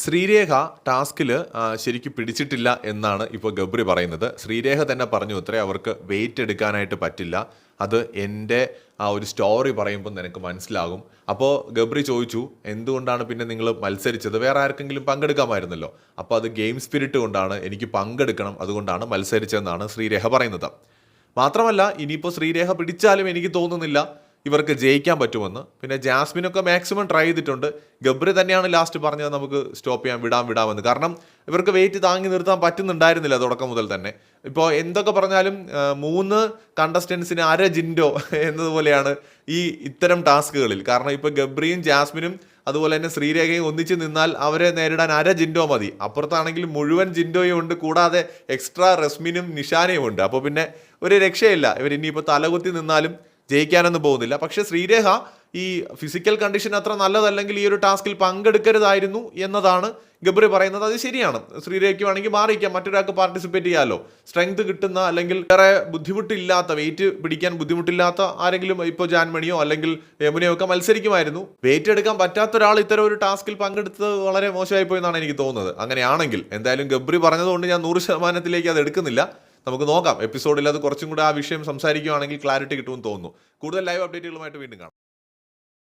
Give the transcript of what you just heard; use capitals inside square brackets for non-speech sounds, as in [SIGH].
ശ്രീരേഖ ടാസ്കിൽ ശരിക്കും പിടിച്ചിട്ടില്ല എന്നാണ് ഇപ്പോൾ ഗബ്രി പറയുന്നത്. ശ്രീരേഖ തന്നെ പറഞ്ഞു ഇത്രേ അവർക്ക് വെയിറ്റ് എടുക്കാനായിട്ട് പറ്റില്ല. അത് എന്റെ ആ ഒരു സ്റ്റോറി പറയുമ്പോൾ നിനക്ക് മനസ്സിലാകും. അപ്പോൾ ഗബ്രി ചോദിച്ചു എന്തുകൊണ്ടാണ് പിന്നെ നിങ്ങൾ മത്സരിച്ചത്? വേറെ ആർക്കെങ്കിലും പങ്കെടുക്കാമായിരുന്നല്ലോ. അപ്പോൾ അത് ഗെയിം സ്പിരിറ്റ് കൊണ്ടാണ് എനിക്ക് പങ്കെടുക്കണം അതുകൊണ്ടാണ് മത്സരിച്ചതെന്നാണ് ശ്രീരേഖ പറയുന്നത്. മാത്രമല്ല ഇനിയിപ്പോൾ ശ്രീരേഖ പിടിച്ചാലും എനിക്ക് തോന്നുന്നില്ല. ഇവർക്ക് ജയിക്കാൻ പറ്റുമെന്ന്. പിന്നെ ജാസ്മിനൊക്കെ മാക്സിമം ട്രൈ ചെയ്തിട്ടുണ്ട്. ഗബ്രി തന്നെയാണ് ലാസ്റ്റ് പറഞ്ഞത് നമുക്ക് സ്റ്റോപ്പ് ചെയ്യാൻ വിടാം വിടാമെന്ന്. കാരണം ഇവർക്ക് വെയിറ്റ് താങ്ങി നിർത്താൻ പറ്റുന്നുണ്ടായിരുന്നില്ല തുടക്കം മുതൽ തന്നെ. ഇപ്പോൾ എന്തൊക്കെ പറഞ്ഞാലും മൂന്ന് കണ്ടസ്റ്റൻസിന് അര ജിൻഡോ [LAUGHS] എന്നതുപോലെയാണ് ഈ ഇത്തരം ടാസ്കുകളിൽ. കാരണം ഇപ്പോൾ ഗബ്രിയും ജാസ്മിനും അതുപോലെ തന്നെ ശ്രീരേഖയും ഒന്നിച്ച് നിന്നാൽ അവരെ നേരിടാൻ അര ജിൻഡോ മതി. അപ്പുറത്താണെങ്കിൽ മുഴുവൻ ജിൻഡോയും ഉണ്ട്. കൂടാതെ എക്സ്ട്രാ റസ്മിനും നിഷാനയും ഉണ്ട്. അപ്പോൾ പിന്നെ ഒരു രക്ഷയില്ല. ഇവർ ഇനിയിപ്പോൾ തലകുത്തി നിന്നാലും ജയിക്കാനൊന്നും പോകുന്നില്ല. പക്ഷേ ശ്രീരേഖ ഈ ഫിസിക്കൽ കണ്ടീഷൻ അത്ര നല്ലതല്ലെങ്കിൽ ഈ ഒരു ടാസ്കിൽ പങ്കെടുക്കരുതായിരുന്നു എന്നതാണ് ഗബ്രി പറയുന്നത്. അത് ശരിയാണ്. ശ്രീരേഖയ്ക്ക് വേണമെങ്കിൽ മാറിയിക്കാം മറ്റൊരാൾക്ക് പാർട്ടിസിപ്പേറ്റ് ചെയ്യാമല്ലോ സ്ട്രെങ്ത് കിട്ടുന്ന അല്ലെങ്കിൽ വേറെ ബുദ്ധിമുട്ടില്ലാത്ത വെയിറ്റ് പിടിക്കാൻ ബുദ്ധിമുട്ടില്ലാത്ത ആരെങ്കിലും ഇപ്പോൾ ജാൻമണിയോ അല്ലെങ്കിൽ യമുനയോ ഒക്കെ മത്സരിക്കുമായിരുന്നു. വെയിറ്റ് എടുക്കാൻ പറ്റാത്ത ഒരാൾ ഇത്തരം ഒരു ടാസ്കിൽ പങ്കെടുത്തത് വളരെ മോശമായി പോയി എന്നാണ് എനിക്ക് തോന്നുന്നത്. അങ്ങനെയാണെങ്കിൽ എന്തായാലും ഗബ്രി പറഞ്ഞതുകൊണ്ട് ഞാൻ നൂറ് ശതമാനത്തിലേക്ക് അത് എടുക്കുന്നില്ല. നമുക്ക് നോക്കാം. എപ്പിസോഡിൽ അത് കുറച്ചും കൂടെ ആ വിഷയം സംസാരിക്കുകയാണെങ്കിൽ ക്ലാരിറ്റി കിട്ടുമെന്ന് തോന്നുന്നു. കൂടുതൽ ലൈവ് അപ്ഡേറ്റുകളുമായിട്ട് വീണ്ടും കാണാം.